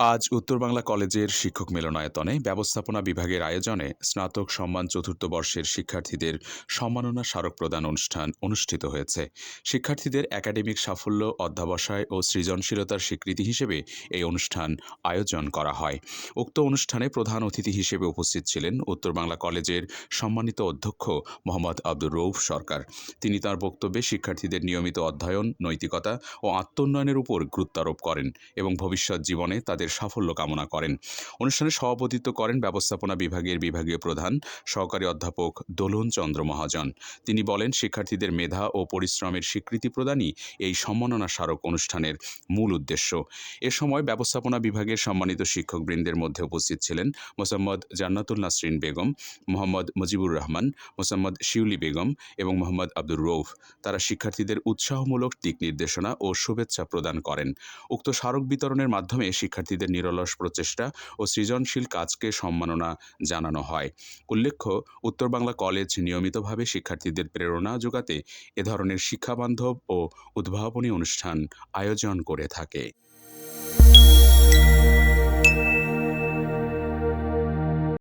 আজ উত্তর বাংলা কলেজের শিক্ষক মিলনায়তনে ব্যবস্থাপনা বিভাগের আয়োজনে স্নাতক সম্মান চতুর্থ বর্ষের শিক্ষার্থীদের সম্মাননা স্মারক প্রদান অনুষ্ঠান অনুষ্ঠিত হয়েছে। শিক্ষার্থীদের একাডেমিক সাফল্য, অধ্যাবসায় ও সৃজনশীলতার স্বীকৃতি হিসেবে এই অনুষ্ঠান আয়োজন করা হয়। উক্ত অনুষ্ঠানে প্রধান অতিথি হিসেবে উপস্থিত ছিলেন উত্তর বাংলা কলেজের সম্মানিত অধ্যক্ষ মোহাম্মদ আব্দুর রৌফ সরকার। তিনি তার বক্তব্যে শিক্ষার্থীদের নিয়মিত অধ্যয়ন, নৈতিকতা ও আত্মোন্নয়নের উপর গুরুত্বারোপ করেন এবং ভবিষ্যৎ জীবনে তাদের সাফল্য কামনা করেন। অনুষ্ঠানে সভাপতিত্ব করেন ব্যবস্থাপনা বিভাগের বিভাগীয় প্রধান সহকারী অধ্যাপক দোলন চন্দ্র মহাজন। তিনি বলেন, শিক্ষার্থীদের মেধা ও পরিশ্রমের স্বীকৃতি প্রদানই এই সম্মাননা স্মারক অনুষ্ঠানের মূল উদ্দেশ্য। এ সময় ব্যবস্থাপনা বিভাগের সম্মানিত শিক্ষকবৃন্দের মধ্যে উপস্থিত ছিলেন মোসাম্মদ জান্নাতুল নাসরিন বেগম, মোহাম্মদ মুজিবুর রহমান, মোসাম্মদ শিউলি বেগম এবং মোহাম্মদ আব্দুর রৌফ তারা শিক্ষার্থীদের উৎসাহমূলক দিক নির্দেশনা ও শুভেচ্ছা প্রদান করেন। উক্ত স্মারক বিতরণের মাধ্যমে শিক্ষার্থীদের নিরলস প্রচেষ্টা ও সৃজনশীল কাজকে সম্মাননা জানানো হয়। উল্লেখ্য, উত্তর বাংলা কলেজ নিয়মিতভাবে শিক্ষার্থীদের প্রেরণা যোগাতে এ ধরনের শিক্ষাবান্ধব ও উদ্ভাবনী অনুষ্ঠান আয়োজন করে থাকে।